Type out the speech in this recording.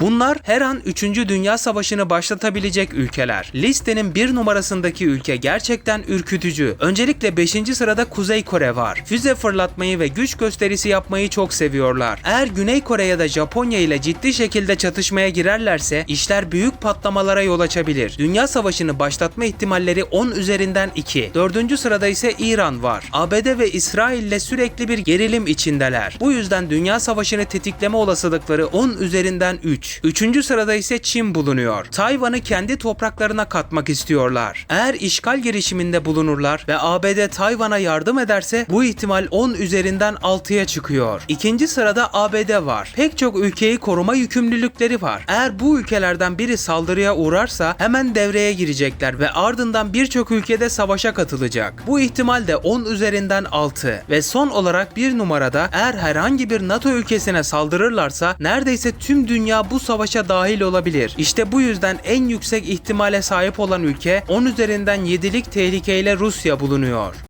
Bunlar her an 3. Dünya Savaşı'nı başlatabilecek ülkeler. Listenin bir numarasındaki ülke gerçekten ürkütücü. Öncelikle 5. sırada Kuzey Kore var. Füze fırlatmayı ve güç gösterisi yapmayı çok seviyorlar. Eğer Güney Kore ya da Japonya ile ciddi şekilde çatışmaya girerlerse işler büyük patlamalara yol açabilir. Dünya Savaşı'nı başlatma ihtimalleri 10 üzerinden 2. 4. sırada ise İran var. ABD ve İsrail ile sürekli bir gerilim içindeler. Bu yüzden Dünya Savaşı'nı tetikleme olasılıkları 10 üzerinden 3. 3. sırada ise Çin bulunuyor. Tayvan'ı kendi topraklarına katmak istiyorlar. Eğer işgal girişiminde bulunurlar ve ABD Tayvan'a yardım ederse bu ihtimal 10 üzerinden 6'ya çıkıyor. İkinci sırada ABD var. Pek çok ülkeyi koruma yükümlülükleri var. Eğer bu ülkelerden biri saldırıya uğrarsa hemen devreye girecekler ve ardından birçok ülkede savaşa katılacak. Bu ihtimal de 10 üzerinden 6 ve son olarak bir numarada eğer herhangi bir NATO ülkesine saldırırlarsa neredeyse tüm dünya bu savaşa dahil olabilir. İşte bu yüzden en yüksek ihtimale sahip olan ülke 10 üzerinden 7'lik tehlikeyle Rusya bulunuyor.